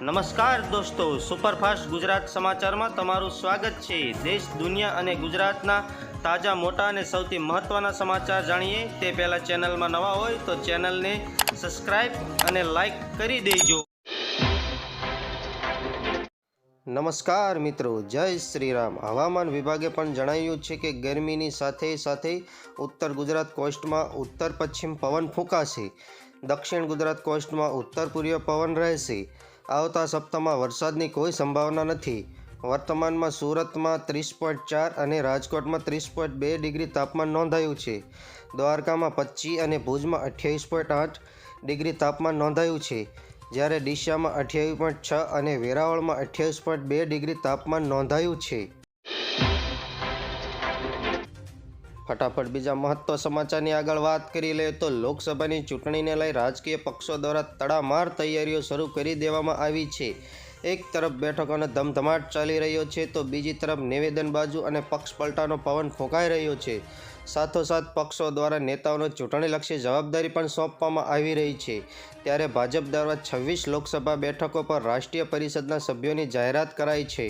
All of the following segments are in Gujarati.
નમસ્કાર દોસ્તો, સુપરફાસ્ટ ગુજરાત સમાચારમાં તમારું સ્વાગત છે. દેશ, દુનિયા અને ગુજરાતના તાજા, મોટા અને સૌથી મહત્ત્વના સમાચાર જાણીએ. તે પહેલાં ચેનલમાં નવા હોય તો ચેનલને સબસ્ક્રાઈબ અને લાઈક કરી દેજો. નમસ્કાર મિત્રો, જય શ્રી રામ હવામાન વિભાગે પણ જણાવ્યું છે કે ગરમીની સાથે સાથે ઉત્તર ગુજરાત કોસ્ટમાં ઉત્તર પશ્ચિમ પવન ફૂંકાશે. દક્ષિણ ગુજરાત કોસ્ટમાં ઉત્તર પૂર્વીય પવન રહેશે. આવતા સપ્તાહમાં વરસાદની કોઈ સંભાવના નથી. વર્તમાનમાં સુરતમાં ત્રીસ પોઈન્ટ ચાર અને રાજકોટમાં ત્રીસ પોઈન્ટ બે ડિગ્રી તાપમાન નોંધાયું છે. દ્વારકામાં પચીસ અને ભુજમાં અઠ્યાવીસ પોઈન્ટ આઠ ડિગ્રી તાપમાન નોંધાયું છે. જ્યારે ડીસામાં અઠ્યાવીસ પોઈન્ટ છ અને વેરાવળમાં અઠ્યાવીસ પોઈન્ટ બે ડિગ્રી તાપમાન નોંધાયું છે. ફટાફટ બીજા મહત્વ સમાચારની આગળ વાત કરી લઈએ તો લોકસભાની ચૂંટણીને લઈ રાજકીય પક્ષો દ્વારા તડામાર તૈયારીઓ શરૂ કરી દેવામાં આવી છે. એક તરફ બેઠકોનો ધમધમાટ ચાલી રહ્યો છે તો બીજી તરફ નિવેદન બાજુ અને પક્ષ પલટાનો પવન ફૂંકાઈ રહ્યો છે. સાથોસાથ પક્ષો દ્વારા નેતાઓને ચૂંટણીલક્ષી જવાબદારી પણ સોંપવામાં આવી રહી છે. ત્યારે ભાજપ દ્વારા છવ્વીસ લોકસભા બેઠકો પર રાષ્ટ્રીય પરિષદના સભ્યોની જાહેરાત કરાઈ છે.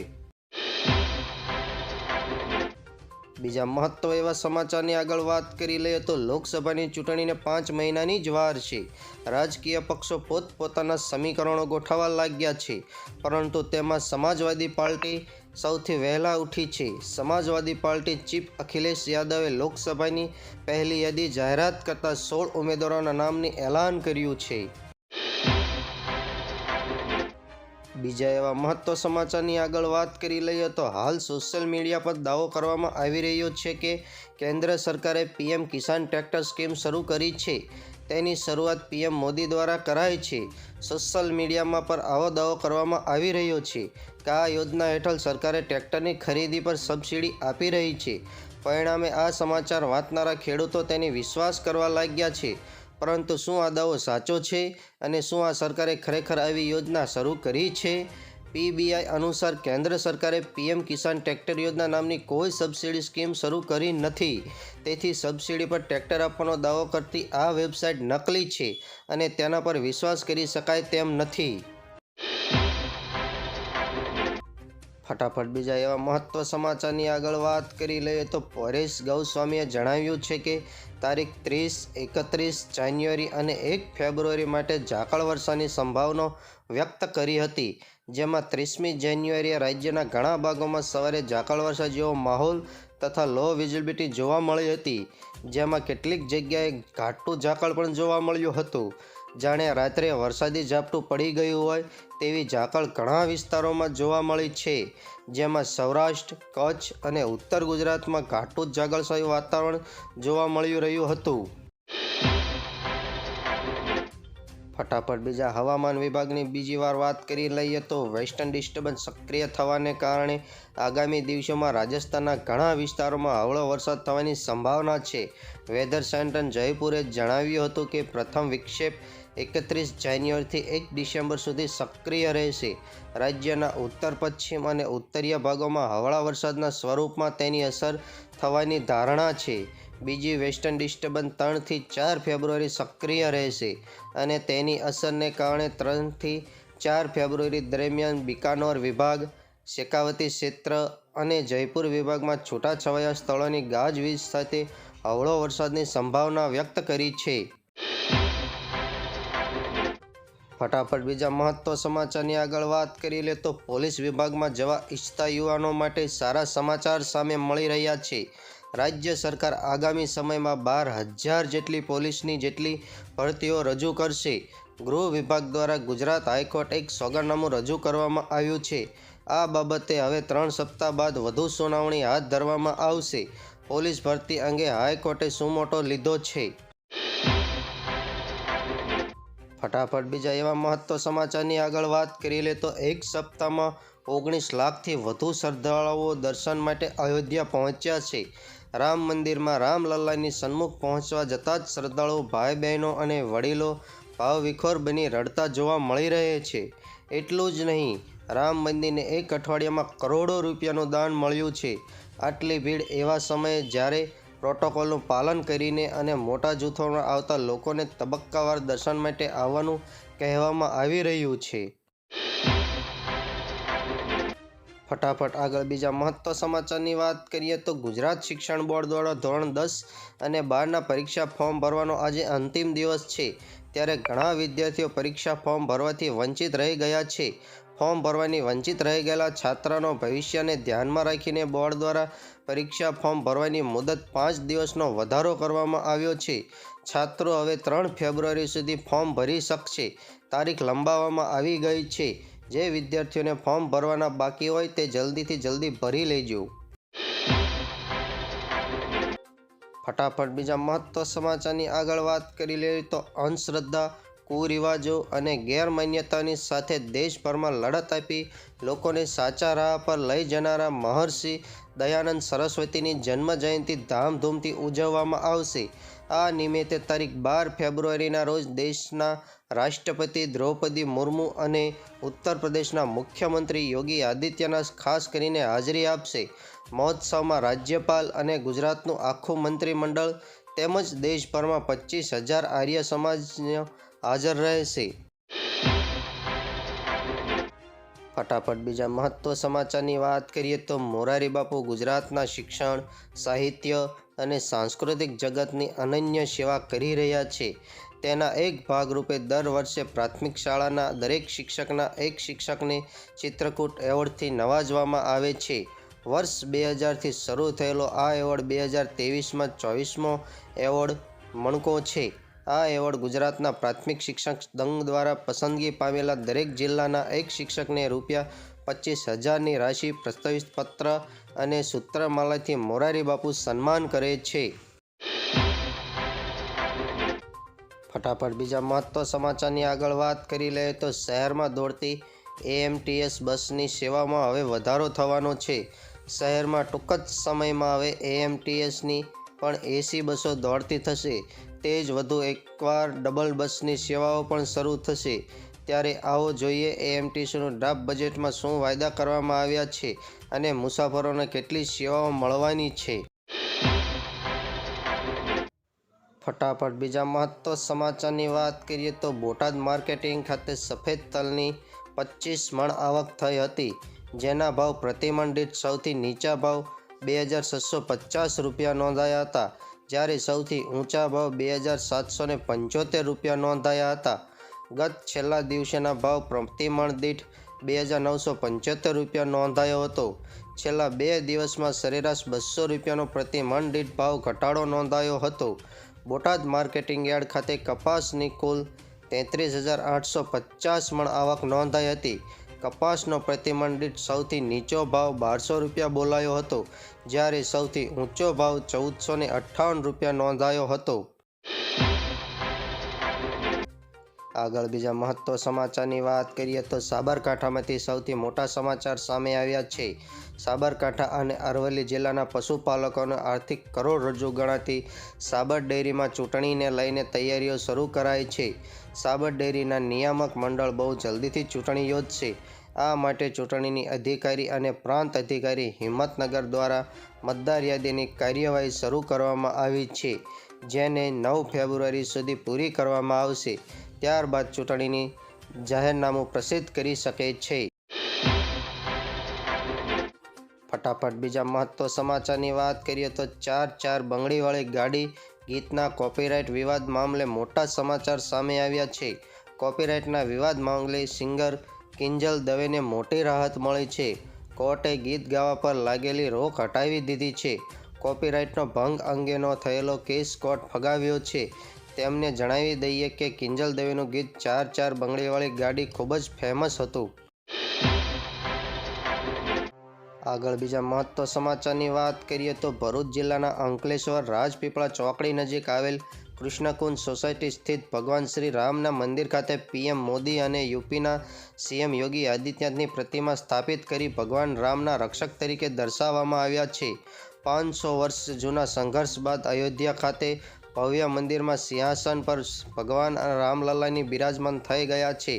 બીજા મહત્વ એવા સમાચારની આગળ વાત કરી લઈએ તો લોકસભાની ચૂંટણીને પાંચ મહિનાની જ વાર છે. રાજકીય પક્ષો પોતપોતાના સમીકરણો ગોઠવવા લાગ્યા છે. પરંતુ તેમાં સમાજવાદી પાર્ટી સૌથી વહેલા ઉઠી છે. સમાજવાદી પાર્ટી ચીફ અખિલેશ યાદવે લોકસભાની પહેલી યાદી જાહેરાત કરતા સોળ ઉમેદવારોના નામની એલાન કર્યું છે. બીજા એવા મહત્વ સમાચારની આગળ વાત કરી લઈએ તો હાલ સોશિયલ મીડિયા પર દાવો કરવામાં આવી રહ્યો છે કે કેન્દ્ર સરકારે પીએમ કિસાન ટ્રેક્ટર સ્કીમ શરૂ કરી છે. તેની શરૂઆત પીએમ મોદી દ્વારા કરાઈ છે. સોશિયલ મીડિયામાં પર આવો દાવો કરવામાં આવી રહ્યો છે કે આ યોજના હેઠળ સરકારે ટ્રેક્ટરની ખરીદી પર સબસિડી આપી રહી છે. પરિણામે આ સમાચાર વાંચનારા ખેડૂતો તેની વિશ્વાસ કરવા લાગ્યા છે. પરંતુ શું આ દાવો સાચો છે અને શું આ સરકારે ખરેખર આવી યોજના શરૂ કરી છે? પીબીઆઈ અનુસાર કેન્દ્ર સરકારે પીએમ કિસાન ટ્રેક્ટર યોજના નામની કોઈ સબસિડી સ્કીમ શરૂ કરી નથી. તેથી સબસિડી પર ટ્રેક્ટર આપવાનો દાવો કરતી આ વેબસાઇટ નકલી છે અને તેના પર વિશ્વાસ કરી શકાય તેમ નથી. ફટાફટ બીજા એવા મહત્વ સમાચારની આગળ વાત કરી લઈએ તો પરેશ ગૌસ્વામીએ જણાવ્યું છે કે તારીખ ત્રીસ, એકત્રીસ જાન્યુઆરી અને એક ફેબ્રુઆરી માટે ઝાકળ વર્ષાની સંભાવના વ્યક્ત કરી હતી. જેમાં ત્રીસમી જાન્યુઆરીએ રાજ્યના ઘણા ભાગોમાં સવારે ઝાકળ વર્ષા જેવો માહોલ તથા લો વિઝિબિલિટી જોવા મળી હતી. જેમાં કેટલીક જગ્યાએ ઘાટું ઝાકળ પણ જોવા મળ્યું હતું. જાણે રાત્રે વરસાદી ઝાપટું પડી ગયું હોય તેવી ઝાકળ ઘણા વિસ્તારોમાં જોવા મળી છે, જેમાં સૌરાષ્ટ્ર, કચ્છ અને ઉત્તર ગુજરાતમાં ઘાટું ઝાકળછાયું વાતાવરણ જોવા મળ્યું રહ્યું હતું. ફટાફટ બીજા હવામાન વિભાગની બીજી વાર વાત કરી લઈએ તો વેસ્ટર્ન ડિસ્ટર્બન્સ સક્રિય થવાને કારણે આગામી દિવસોમાં રાજસ્થાનના ઘણા વિસ્તારોમાં હળવો વરસાદ થવાની સંભાવના છે. વેધર સેન્ટર જયપુરે જણાવ્યું હતું કે પ્રથમ વિક્ષેપ એકત્રીસ જાન્યુઆરીથી એક ડિસેમ્બર સુધી સક્રિય રહેશે. રાજ્યના ઉત્તર, પશ્ચિમ અને ઉત્તરીય ભાગોમાં હળવા વરસાદના સ્વરૂપમાં તેની અસર થવાની ધારણા છે. બીજી વેસ્ટર્ન ડિસ્ટર્બન્સ ત્રણથી ચાર ફેબ્રુઆરી સક્રિય રહેશે અને તેની અસરને કારણે ત્રણથી ચાર ફેબ્રુઆરી દરમિયાન બિકાનોર વિભાગ, શેકાવતી ક્ષેત્ર અને જયપુર વિભાગમાં છૂટાછવાયા સ્થળોની ગાજવીજ સાથે હળવો વરસાદની સંભાવના વ્યક્ત કરી છે. ફટાફટ બીજા મહત્વ સમાચારની આગળ વાત કરી લે તો પોલીસ વિભાગમાં જવા ઈચ્છતા યુવાનો માટે સારા સમાચાર સામે મળી રહ્યા છે. રાજ્ય સરકાર આગામી સમયમાં બાર હજાર જેટલી પોલીસની જેટલી ભરતીઓ રજૂ કરશે. ગૃહ વિભાગ દ્વારા ગુજરાત હાઈકોર્ટ એક સોગંદનામું રજૂ કરવામાં આવ્યું છે. આ બાબતે હવે ત્રણ સપ્તાહ બાદ વધુ સુનાવણી હાથ ધરવામાં આવશે. પોલીસ ભરતી અંગે હાઈકોર્ટે સુમોટો લીધો છે. ફટાફટ બીજા એવા મહત્વ સમાચારની આગળ વાત કરી લે તો એક સપ્તાહમાં ઓગણીસ લાખથી વધુ શ્રદ્ધાળુઓ દર્શન માટે અયોધ્યા પહોંચ્યા છે. રામ મંદિરમાં રામલલ્લાની સન્મુખ પહોંચવા જતાં જ શ્રદ્ધાળુઓ ભાઈ બહેનો અને વડીલો ભાવવિખોર બની રડતા જોવા મળી રહે છે. એટલું જ નહીં, રામ મંદિરને એક અઠવાડિયામાં કરોડો રૂપિયાનું દાન મળ્યું છે. આટલી ભીડ એવા સમયે જ્યારે પ્રોટોકોલનું પાલન કરીને અને મોટા જૂથોમાં આવતા લોકોને તબક્કાવાર દર્શન માટે આવવાનું કહેવામાં આવી રહ્યું છે. ફટાફટ આગળ બીજા મહત્વ સમાચારની વાત કરીએ તો ગુજરાત શિક્ષણ બોર્ડ દ્વારા ધોરણ દસ અને બારના પરીક્ષા ફોર્મ ભરવાનો આજે અંતિમ દિવસ છે. ત્યારે ઘણા વિદ્યાર્થીઓ પરીક્ષા ફોર્મ ભરવાથી વંચિત રહી ગયા છે. ફોર્મ ભરવાની વંચિત રહી ગયેલા છાત્રાનો ભવિષ્યને ધ્યાનમાં રાખીને બોર્ડ દ્વારા પરીક્ષા ફોર્મ ભરવાની મુદત પાંચ દિવસનો વધારો કરવામાં આવ્યો છે. છાત્રો હવે ત્રણ ફેબ્રુઆરી સુધી ફોર્મ ભરી શકશે. તારીખ લંબાવવામાં આવી ગઈ છે. જે વિદ્યાર્થીઓને ફોર્મ ભરવાના બાકી હોય તે જલ્દીથી જલ્દી ભરી લેજો. ફટાફટ બીજા મહત્વ સમાચારની આગળ વાત કરી લઈએ તો અંધશ્રદ્ધા કુરિવાજો અને ગેરમાન્યતાની સાથે દેશભરમાં લડત આપી લોકોને સાચા રાહ પર લઈ જનારા મહર્ષિ દયાનંદ સરસ્વતીની જન્મ જયંતિ ધામધૂમથી ઉજવવામાં આવશે. આ નિમિત્તે તારીખ બાર ફેબ્રુઆરીના રોજ દેશના રાષ્ટ્રપતિ દ્રૌપદી મુર્મુ અને ઉત્તર પ્રદેશના મુખ્યમંત્રી યોગી આદિત્યનાથ ખાસ કરીને હાજરી આપશે. મહોત્સવમાં રાજ્યપાલ અને ગુજરાતનું આખું મંત્રીમંડળ તેમજ દેશભરમાં પચીસ હજાર આર્ય સમાજનો હાજર રહેશે. ફટાફટ બીજા મહત્વ સમાચારની વાત કરીએ તો મોરારી બાપુ ગુજરાતના શિક્ષણ, સાહિત્ય અને સાંસ્કૃતિક જગતની અનન્ય સેવા કરી રહ્યા છે. તેના એક ભાગરૂપે દર વર્ષે પ્રાથમિક શાળાના દરેક શિક્ષકના એક શિક્ષકને ચિત્રકૂટ એવોર્ડથી નવાજવામાં આવે છે. વર્ષ બે હજારથી શરૂ થયેલો આ એવોર્ડ બે હજાર તેવીસમાં ચોવીસમો એવોર્ડ મણકો છે. આ એવોર્ડ ગુજરાતના પ્રાથમિક શિક્ષક સંઘ દ્વારા પસંદગી પામેલા દરેક જિલ્લાના એક શિક્ષકને રૂપિયા પચીસ હજારની રાશિ પ્રસ્તાવિત પત્ર અને સૂત્રમાલાથી મોરારી બાપુ સન્માન કરે છે. ફટાફટ બીજા મહત્વ સમાચારની આગળ વાત કરી લઈએ તો શહેરમાં દોડતી એએમટીએસ બસની સેવામાં હવે વધારો થવાનો છે. શહેરમાં ટૂંક જ સમયમાં હવે એએમટીએસની પણ એસી બસો દોડતી થશે. તે જ વધુ એકવાર ડબલ બસની સેવાઓ પણ શરૂ થશે. ત્યારે આવો જોઈએ એએમટીસીનું ડ્રાફ્ટ બજેટમાં શું વાયદા કરવામાં આવ્યા છે અને મુસાફરોને કેટલી સેવાઓ મળવાની છે. ફટાફટ બીજા મહત્વ સમાચારની વાત કરીએ તો બોટાદ માર્કેટિંગ ખાતે સફેદ તલની પચીસ મણ આવક થઈ હતી, જેના ભાવ પ્રતિમણ દીઠ સૌથી નીચા ભાવ બે હજાર છસો પચાસ રૂપિયા નોંધાયા હતા. જ્યારે સૌથી ઊંચા ભાવ બે હજાર સાતસો ને પંચોતેર રૂપિયા નોંધાયા હતા. ગત છેલ્લા દિવસેના ભાવ પ્રતિમણ દીઠ બે હજાર નવસો પંચોતેર રૂપિયા નોંધાયો હતો. છેલ્લા બે દિવસમાં સરેરાશ બસો રૂપિયાનો પ્રતિમણ દીઠ ભાવ ઘટાડો નોંધાયો હતો. બોટાદ માર્કેટિંગ યાર્ડ ખાતે કપાસની કુલ તેત્રીસ હજાર આઠસો પચાસ મણ આવક નોંધાઈ હતી. કપાસનો પ્રતિમણ દીઠ સૌથી નીચો ભાવ બારસો રૂપિયા બોલાયો હતો, જ્યારે સૌથી ઊંચો ભાવ ચૌદસો ને અઠ્ઠાવન રૂપિયા નોંધાયો હતો. આગળ બીજા મહત્વ સમાચારની વાત કરીએ તો સાબરકાંઠામાંથી સૌથી મોટા સમાચાર સામે આવ્યા છે. સાબરકાંઠા અને અરવલ્લી જિલ્લાના પશુપાલકોને આર્થિક કરોડરજ્જુ ગણાતી સાબર ડેરીમાં ચૂંટણીને લઈને તૈયારીઓ શરૂ કરાઈ છે. સાબર ડેરીના નિયામક મંડળ બહુ જલ્દીથી ચૂંટણી યોજશે. આ માટે ચૂંટણીની અધિકારી અને પ્રાંત અધિકારી હિંમતનગર દ્વારા મતદાર યાદીની કાર્યવાહી શરૂ કરવામાં આવી છે, જેને નવ ફેબ્રુઆરી સુધી પૂરી કરવામાં આવશે. ત્યારબાદ ચૂંટણીની જાહેરનામું પ્રસિદ્ધ કરી શકે છે. ફટાફટ બીજા મહત્વ સમાચારની વાત કરીએ તો ચાર ચાર બંગડીવાળી ગાડી ગીતના કોપીરાઇટ વિવાદ મામલે મોટા સમાચાર સામે આવ્યા છે. કોપીરાઇટના વિવાદ મામલે સિંગર કિંજલ દવેને મોટી રાહત મળી છે. કોર્ટે ગીત ગાવા પર લાગેલી રોક હટાવી દીધી છે. કોપીરાઇટનો ભંગ અંગેનો થયેલો કેસ કોર્ટ ફગાવ્યો છે. તેમને જણાવી દઈએ કે કિંજલ દેવીનું ગીત ચાર ચાર બંગડીવાળી ગાડી ખૂબ જ ફેમસ હતું. આગળ બીજા મહત્વ સમાચારની વાત કરીએ તો ભરૂચ જિલ્લાના અંકલેશ્વર રાજપીપળા ચોકડી નજીક આવેલ કૃષ્ણકુંજ સોસાયટી સ્થિત ભગવાન શ્રી રામના મંદિર ખાતે પીએમ મોદી અને યુપીના સીએમ યોગી આદિત્યનાથની પ્રતિમા સ્થાપિત કરી ભગવાન રામના રક્ષક તરીકે દર્શાવવામાં આવ્યા છે. પાંચસો વર્ષ જૂના સંઘર્ષ બાદ અયોધ્યા ખાતે ભવ્ય મંદિરમાં સિંહાસન પર ભગવાન રામલલ્લાની બિરાજમાન થઈ ગયા છે.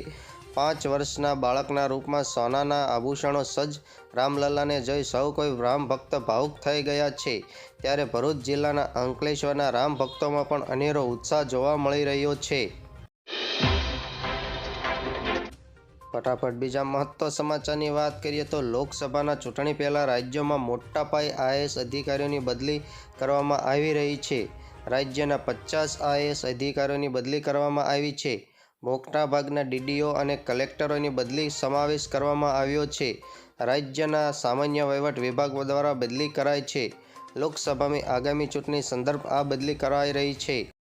પાંચ વર્ષના બાળકના રૂપમાં સોનાના આભૂષણો સજ્જ રામલલ્લાને જોઈ સૌ કોઈ રામ ભક્ત ભાવુક થઈ ગયા છે. ત્યારે ભરૂચ જિલ્લાના અંકલેશ્વરના રામ ભક્તોમાં પણ અનેરો ઉત્સાહ જોવા મળી રહ્યો છે. ફટાફટ બીજા મહત્વ સમાચારની વાત કરીએ તો લોકસભાના ચૂંટણી પહેલાં રાજ્યોમાં મોટા પાયે આઈએસ અધિકારીઓની બદલી કરવામાં આવી રહી છે. રાજ્યના પચાસ આઈએસ અધિકારીઓની બદલી કરવામાં આવી છે. મોટાભાગના ડીડીઓ અને કલેક્ટરોની બદલી સમાવેશ કરવામાં આવ્યો છે. રાજ્યના સામાન્ય વહીવટ વિભાગ દ્વારા બદલી કરાઈ છે. લોકસભાની આગામી ચૂંટણી સંદર્ભ આ બદલી કરાઈ રહી છે.